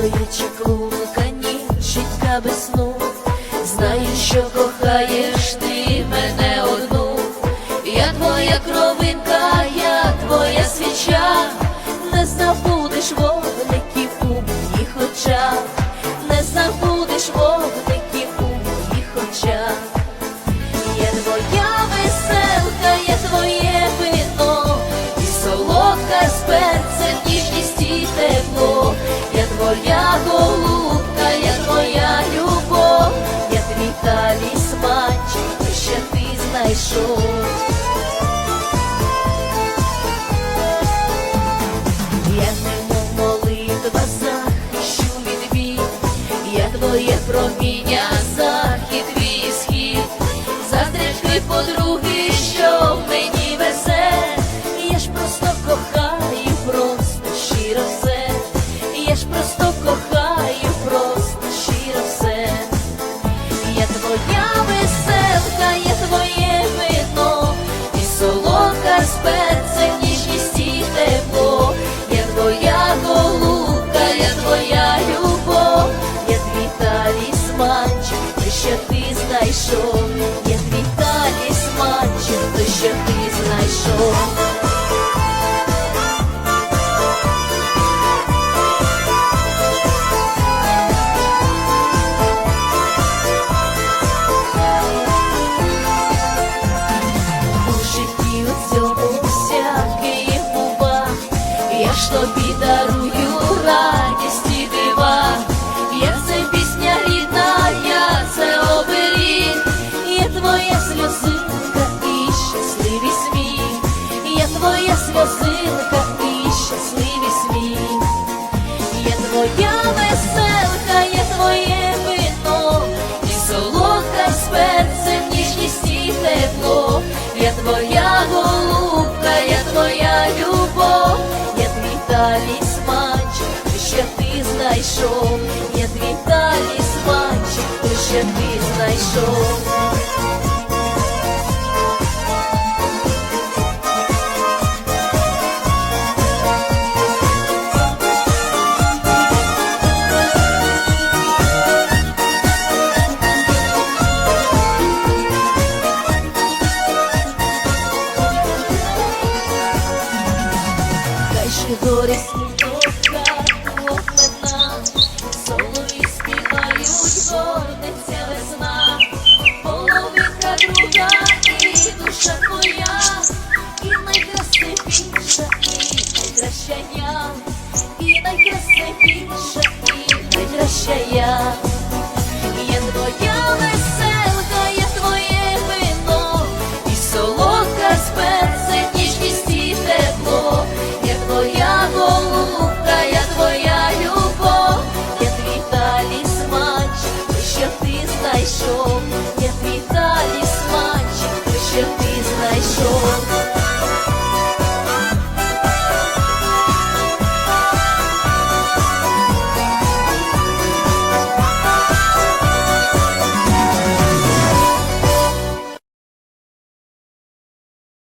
Стоячи клунка, ніженька без сну, знаю, що кохаєш ти мене одну. Я твоя кровинка, я твоя свіча, не забудеш вогників у моїх очах, не забудеш вогників у моїх очах. Я твоя веселка, я твоє вино, і солодка з знайшов. Я немов молитва захищу від бій, я твоє проміння, захід ж тобі дарую радість і дива, я це пісня рідна, я це оберіг, є твоя сльозинка і щасливий сміх, я твоя сльозинка і щасливий талісманчик, ще ти знайшов, є твій талісманчик, ще ти знайшов. І найкрасивіша, і найкраща. Я твоя